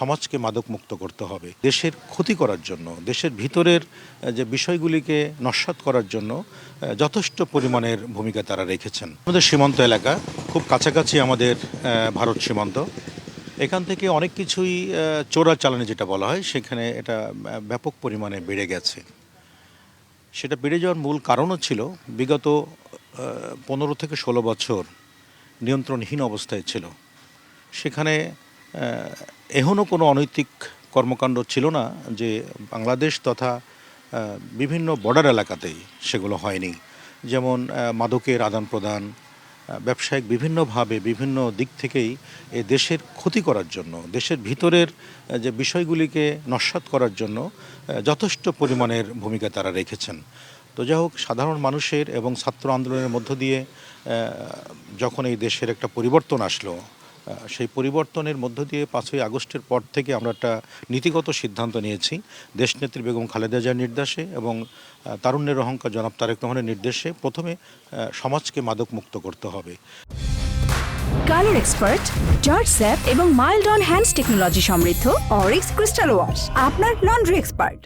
সমাজকে মাদক মুক্ত করতে হবে। দেশের ক্ষতি করার জন্য দেশের ভিতরের যে বিষয়গুলিকে নস্বাত করার জন্য যথেষ্ট পরিমাণের ভূমিকা তারা রেখেছেন। আমাদের সীমান্ত এলাকা খুব কাছাকাছি আমাদের ভারত সীমান্ত। এখান থেকে অনেক কিছুই আহ, চোরাচালানি যেটা বলা হয় সেখানে এটা ব্যাপক পরিমাণে বেড়ে গেছে। সেটা বেড়ে যাওয়ার মূল কারণও ছিল বিগত পনেরো থেকে ষোলো বছর নিয়ন্ত্রণহীন অবস্থায় ছিল। সেখানে এখনও কোনো অনৈতিক কর্মকাণ্ড ছিল না যে বাংলাদেশ তথা বিভিন্ন বর্ডার এলাকাতেই সেগুলো হয়নি। যেমন মাদকের আদান প্রদান ব্যবসায়িক বিভিন্নভাবে বিভিন্ন দিক থেকেই এ দেশের ক্ষতি করার জন্য, দেশের ভিতরের যে বিষয়গুলিকে নস্বাত করার জন্য যথেষ্ট পরিমাণের ভূমিকা তারা রেখেছেন। তো যাই হোক, সাধারণ মানুষের এবং ছাত্র আন্দোলনের মধ্য দিয়ে যখন এই দেশের একটা পরিবর্তন আসলো সেই পরিবর্তনের মধ্য দিয়ে পাঁচই আগস্টের পর থেকে আমরা একটা নীতিগত সিদ্ধান্ত নিয়েছি। দেশনেত্রী বেগম খালেদা জিয়ার নির্দেশে এবং তারুণ্যের অহংকার জনাব তারেক রহমানের নির্দেশে প্রথমে সমাজকে মাদক মুক্ত করতে হবে। কালার এক্সপার্ট, জর্জ স্যাপ এবং মাইল্ড অন হ্যান্ডস টেকনোলজি সমৃদ্ধ অরিক্স ক্রিস্টাল ওয়াশ, আপনার লন্ড্রি এক্সপার্ট।